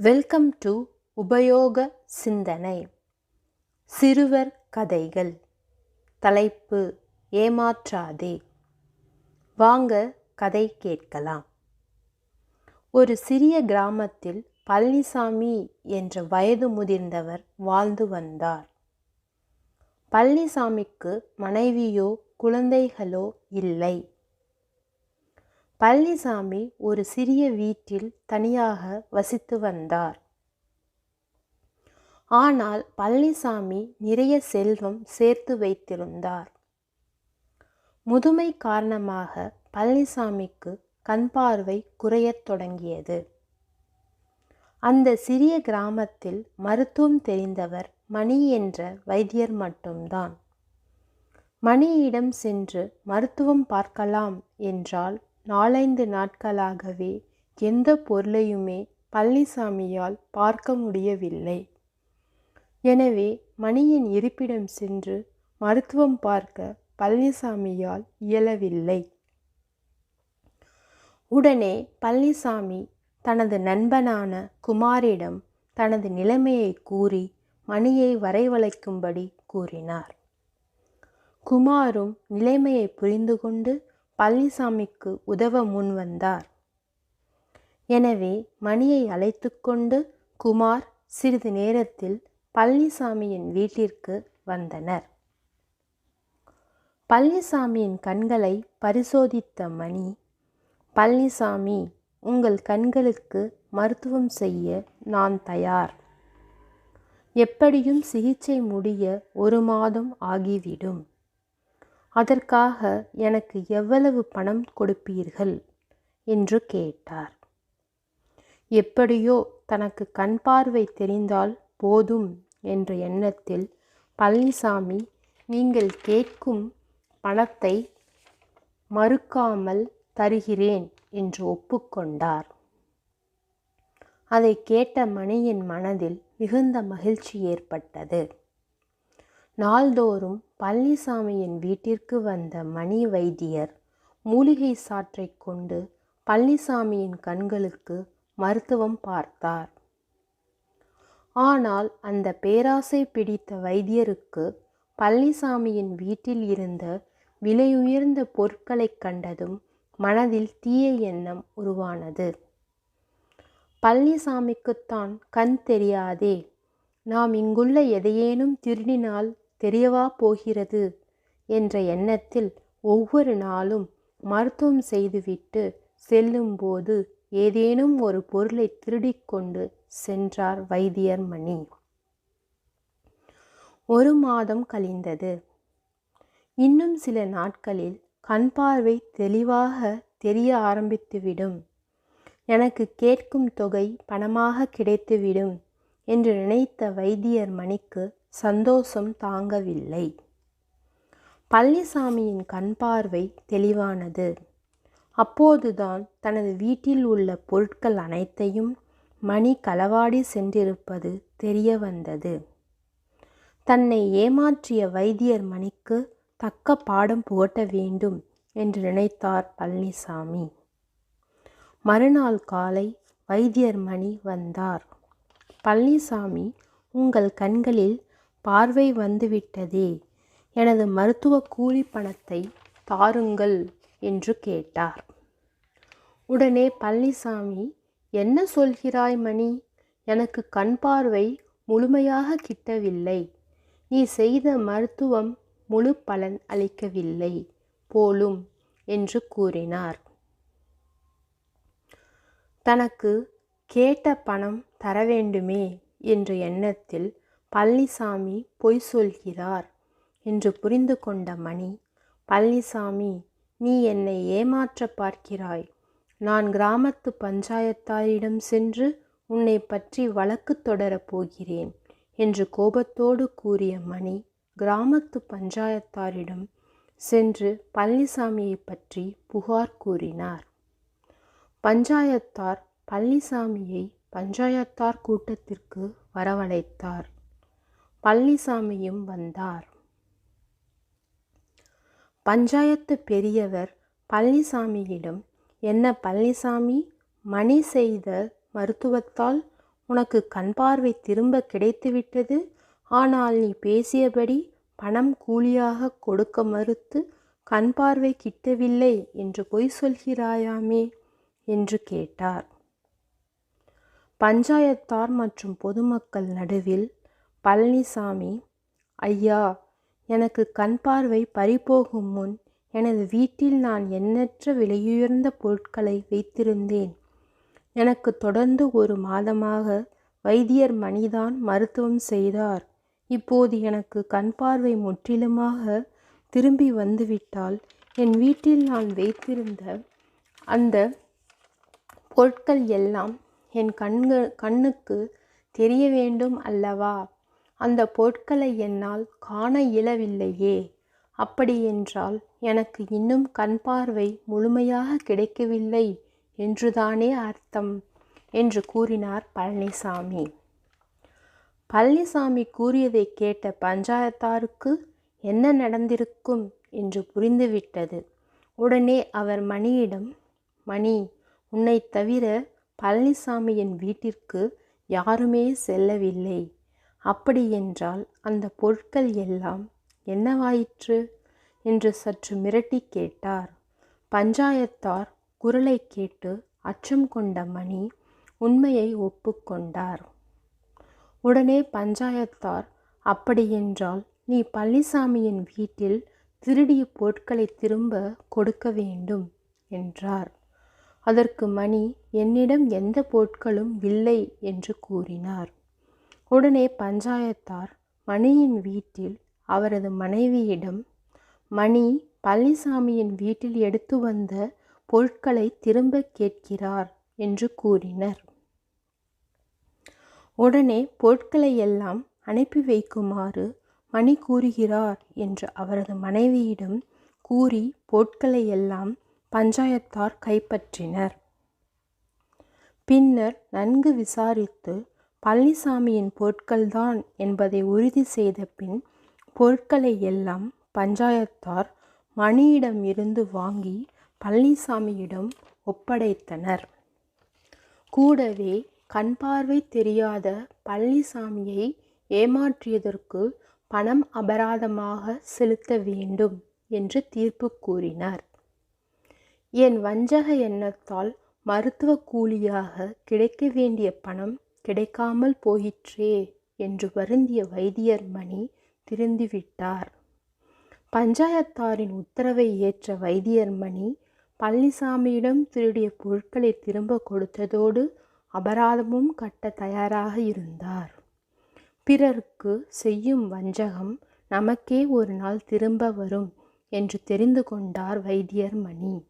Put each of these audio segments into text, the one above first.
Welcome to உபயோக சிந்தனை. சிறுவர் கதைகள். தலைப்பு ஏமாற்றாதே. வாங்க கதை கேட்கலாம். ஒரு சிறிய கிராமத்தில் பழனிசாமி என்ற வயது முதிர்ந்தவர் வாழ்ந்து வந்தார். பழனிசாமிக்கு மனைவியோ குழந்தைகளோ இல்லை. பழனிசாமி ஒரு சிறிய வீட்டில் தனியாக வசித்து வந்தார். ஆனால் பழனிசாமி நிறைய செல்வம் சேர்த்து வைத்திருந்தார். முதுமை காரணமாக பழனிசாமிக்கு கண் பார்வை குறையத் தொடங்கியது. அந்த சிறிய கிராமத்தில் மருத்துவம் தெரிந்தவர் மணி என்ற வைத்தியர் மட்டும்தான். மணியிடம் சென்று மருத்துவம் பார்க்கலாம் என்றால் நாலைந்து நாட்களாகவே எந்த பொருளையுமே பழனிசாமியால் பார்க்க முடியவில்லை. எனவே மணியின் இருப்பிடம் சென்று மருத்துவம் பார்க்க பழனிசாமியால் இயலவில்லை. உடனே பழனிசாமி தனது நண்பனான குமாரிடம் தனது நிலைமையை கூறி மணியை வரவழைக்கும்படி கூறினார். குமாரும் நிலைமையை புரிந்து கொண்டு பழனிசாமிக்கு உதவ முன் வந்தார். எனவே மணியை அழைத்து கொண்டு குமார் சிறிது நேரத்தில் பழனிசாமியின் வீட்டிற்கு வந்தனர். பழனிசாமியின் கண்களை பரிசோதித்த மணி பழனிசாமி உங்கள் கண்களுக்கு மருத்துவம் செய்ய நான் தயார். எப்படியும் சிகிச்சை முடிய ஒரு மாதம் ஆகிவிடும். அதற்காக எனக்கு எவ்வளவு பணம் கொடுப்பீர்கள்? என்று கேட்டார். எப்படியோ தனக்கு கண் பார்வை தெரிந்தால் போதும் என்ற எண்ணத்தில் பழனிசாமி நீங்கள் கேட்கும் பணத்தை மறுக்காமல் தருகிறேன் என்று ஒப்புக்கொண்டார். அதை கேட்ட மணியின் மனதில் மிகுந்த மகிழ்ச்சி ஏற்பட்டது. நாள்தோறும் பழனிசாமியின் வீட்டிற்கு வந்த மணி வைத்தியர் மூலிகை சாற்றை கொண்டு பழனிசாமியின் கண்களுக்கு மருத்துவம் பார்த்தார். ஆனால் அந்த பேராசை பிடித்த வைத்தியருக்கு பழனிசாமியின் வீட்டில் இருந்த விலையுயர்ந்த பொருட்களைக் கண்டதும் மனதில் தீய எண்ணம் உருவானது. பழனிசாமிக்குத்தான் கண் தெரியாதே நாம் இங்குள்ள எதையேனும் திருடினால் தெரியவா போகிறது? என்ற எண்ணத்தில் ஒவ்வொரு நாளும் மருத்துவம் செய்துவிட்டு செல்லும்போது ஏதேனும் ஒரு பொருளை திருடிக்கொண்டு சென்றார் வைத்தியர் மணி. ஒரு மாதம் கழிந்தது. இன்னும் சில நாட்களில் கண் பார்வை தெளிவாக தெரிய ஆரம்பித்துவிடும். எனக்கு கேட்கும் தொகை பணமாக கிடைத்துவிடும் என்று நினைத்த வைத்தியர் மணிக்கு சந்தோஷம் தாங்கவில்லை. பழனிசாமியின் கண் பார்வை தெளிவானது. அப்போதுதான் தனது வீட்டில் உள்ள பொருட்கள் அனைத்தையும் மணி களவாடி சென்றிருப்பது தெரிய வந்தது. தன்னை ஏமாற்றிய வைத்தியர் மணிக்கு தக்க பாடம் புகட்ட வேண்டும் என்று நினைத்தார் பழனிசாமி. மறுநாள் காலை வைத்தியர் மணி வந்தார். பழனிசாமி உங்கள் கண்களில் பார்வை வந்துவிட்டதே. எனது மருத்துவ கூலி பணத்தை தாருங்கள் என்று கேட்டார். உடனே பழனிசாமி என்ன சொல்கிறாய் மணி? எனக்கு கண் பார்வை முழுமையாக கிட்டவில்லை. நீ செய்த மருத்துவம் முழு பலன் அளிக்கவில்லை போலும் என்று கூறினார். தனக்கு கேட்ட பணம் தர வேண்டுமே என்ற எண்ணத்தில் பழனிசாமி பொய் சொல்கிறார் என்று புரிந்து கொண்ட மணி பழனிசாமி நீ என்னை ஏமாற்ற பார்க்கிறாய். நான் கிராமத்து பஞ்சாயத்தாரிடம் சென்று உன்னை பற்றி வழக்கு தொடரப் போகிறேன் என்று கோபத்தோடு கூறிய மணி கிராமத்து பஞ்சாயத்தாரிடம் சென்று பழனிசாமியை பற்றி புகார் கூறினார். பஞ்சாயத்தார் பழனிசாமியை பஞ்சாயத்தார் கூட்டத்திற்கு வரவழைத்தார். பழனிசாமியும் வந்தார். பஞ்சாயத்து பெரியவர் பழனிசாமியிடம் என்ன பழனிசாமி மணி செய்த மருத்துவத்தால் உனக்கு கண் பார்வை திரும்ப கிடைத்துவிட்டது. ஆனால் நீ பேசியபடி பணம் கூலியாக கொடுக்க மறுத்து கண் பார்வை கிட்டவில்லை என்று பொய் சொல்கிறாயாமே? என்று கேட்டார். பஞ்சாயத்தார் மற்றும் பொதுமக்கள் நடுவில் பழனிசாமி ஐயா எனக்கு கண் பார்வை பறிபோகும் முன் எனது வீட்டில் நான் எண்ணற்ற விலையுயர்ந்த பொருட்களை வைத்திருந்தேன். எனக்கு தொடர்ந்து ஒரு மாதமாக வைத்தியர் மணிதான் மருத்துவம் செய்தார். இப்போது எனக்கு கண் பார்வை முற்றிலுமாக திரும்பி வந்துவிட்டால் என் வீட்டில் நான் வைத்திருந்த அந்த பொருட்கள் எல்லாம் என் கண்கள் கண்ணுக்கு தெரிய வேண்டும் அல்லவா? அந்த பொருட்களை என்னால் காண இயலவில்லையே. அப்படியென்றால் எனக்கு இன்னும் கண் பார்வை முழுமையாக கிடைக்கவில்லை என்றுதானே அர்த்தம்? என்று கூறினார் பழனிசாமி. பழனிசாமி கூறியதை கேட்ட பஞ்சாயத்தாருக்கு என்ன நடந்திருக்கும் என்று புரிந்துவிட்டது. உடனே அவர் மணியிடம் மணி உன்னை தவிர பழனிசாமியின் வீட்டிற்கு யாருமே செல்லவில்லை. அப்படியென்றால் அந்த பொருட்கள் எல்லாம் என்னவாயிற்று? என்று சற்று மிரட்டி கேட்டார். பஞ்சாயத்தார் குரலை கேட்டு அச்சம் கொண்ட மணி உண்மையை ஒப்புக்கொண்டார் உடனே பஞ்சாயத்தார் அப்படியென்றால் நீ பழனிசாமியின் வீட்டில் திருடிய பொருட்களை திரும்ப கொடுக்க வேண்டும் என்றார். அதற்கு மணி என்னிடம் எந்த பொருட்களும் இல்லை என்று கூறினார். உடனே பஞ்சாயத்தார் மணியின் வீட்டில் அவரது மனைவியிடம் மணி பழனிசாமியின் வீட்டில் எடுத்து வந்த பொருட்களை திரும்ப கேட்கிறார் என்று கூறினர். உடனே பொருட்களை எல்லாம் அனுப்பி வைக்குமாறு மணி கூறுகிறார் என்று அவரது மனைவியிடம் கூறி பொருட்களை எல்லாம் பஞ்சாயத்தார் கைப்பற்றினர். பின்னர் நன்கு விசாரித்து பழனிசாமியின் பொருட்கள்தான் என்பதை உறுதி செய்த பின் பொருட்களை எல்லாம் பஞ்சாயத்தார் மணியிடம் இருந்து வாங்கி பழனிசாமியிடம் ஒப்படைத்தனர். கூடவே கண் பார்வை தெரியாத பழனிசாமியை ஏமாற்றியதற்கு பணம் அபராதமாக செலுத்த வேண்டும் என்று தீர்ப்பு கூறினார். என் வஞ்சக எண்ணத்தால் மருத்துவ கூலியாக கிடைக்க வேண்டிய பணம் கிடைக்காமல் போயிற்றே என்று வருந்திய வைத்தியர் மணி திருந்திவிட்டார். பஞ்சாயத்தாரின் உத்தரவை ஏற்ற வைத்தியர் மணி பழனிசாமியிடம் திருடிய பொருட்களை திரும்ப கொடுத்ததோடு அபராதமும் கட்ட தயாராக இருந்தார். பிறருக்கு செய்யும் வஞ்சகம் நமக்கே ஒரு நாள் திரும்ப வரும் என்று தெரிந்து கொண்டார் வைத்தியர் மணி.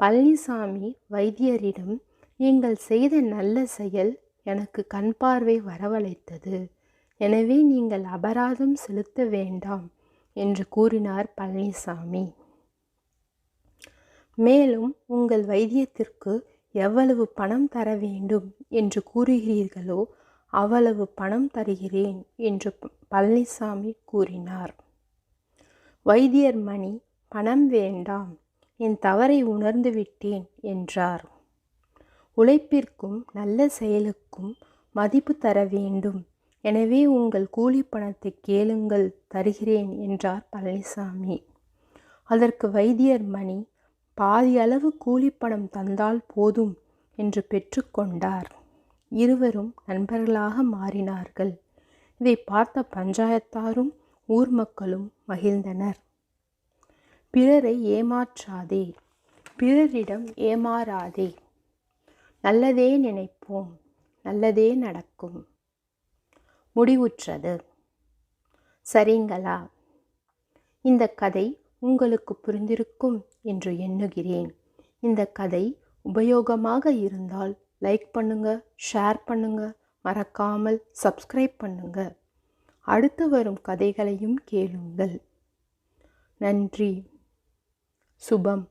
பழனிசாமி வைத்தியரிடம் நீங்கள் செய்த நல்ல செயல் எனக்கு கண் பார்வை வரவழைத்தது. எனவே நீங்கள் அபராதம் செலுத்த வேண்டாம் என்று கூறினார் பழனிசாமி. மேலும் உங்கள் வைத்தியத்திற்கு எவ்வளவு பணம் தர வேண்டும் என்று கூறுகிறீர்களோ அவ்வளவு பணம் தருகிறேன் என்று பழனிசாமி கூறினார். வைத்தியர் மணி பணம் வேண்டாம் என் தவறை உணர்ந்து விட்டேன் என்றார். உழைப்பிற்கும் நல்ல செயலுக்கும் மதிப்பு தர வேண்டும். எனவே உங்கள் கூலி பணத்தை கேளுங்கள் தருகிறேன் என்றார் பழனிசாமி. அதற்கு வைத்தியர் மணி பாதி அளவு கூலிப்பணம் தந்தால் போதும் என்று பெற்றுக்கொண்டார் இருவரும் நண்பர்களாக மாறினார்கள். இதை பார்த்த பஞ்சாயத்தாரும் ஊர் மக்களும் மகிழ்ந்தனர். பிறரை ஏமாற்றாதே பிறரிடம் ஏமாறாதே நல்லதே நினைப்போம் நல்லதே நடக்கும். முடிவுற்றது. சரிங்களா? இந்த கதை உங்களுக்கு புரிந்திருக்கும் என்று எண்ணுகிறேன். இந்த கதை உபயோகமாக இருந்தால் லைக் பண்ணுங்க ஷேர் பண்ணுங்க மறக்காமல் சப்ஸ்கிரைப் பண்ணுங்க. அடுத்து வரும் கதைகளையும் கேளுங்கள். நன்றி. சுபம்.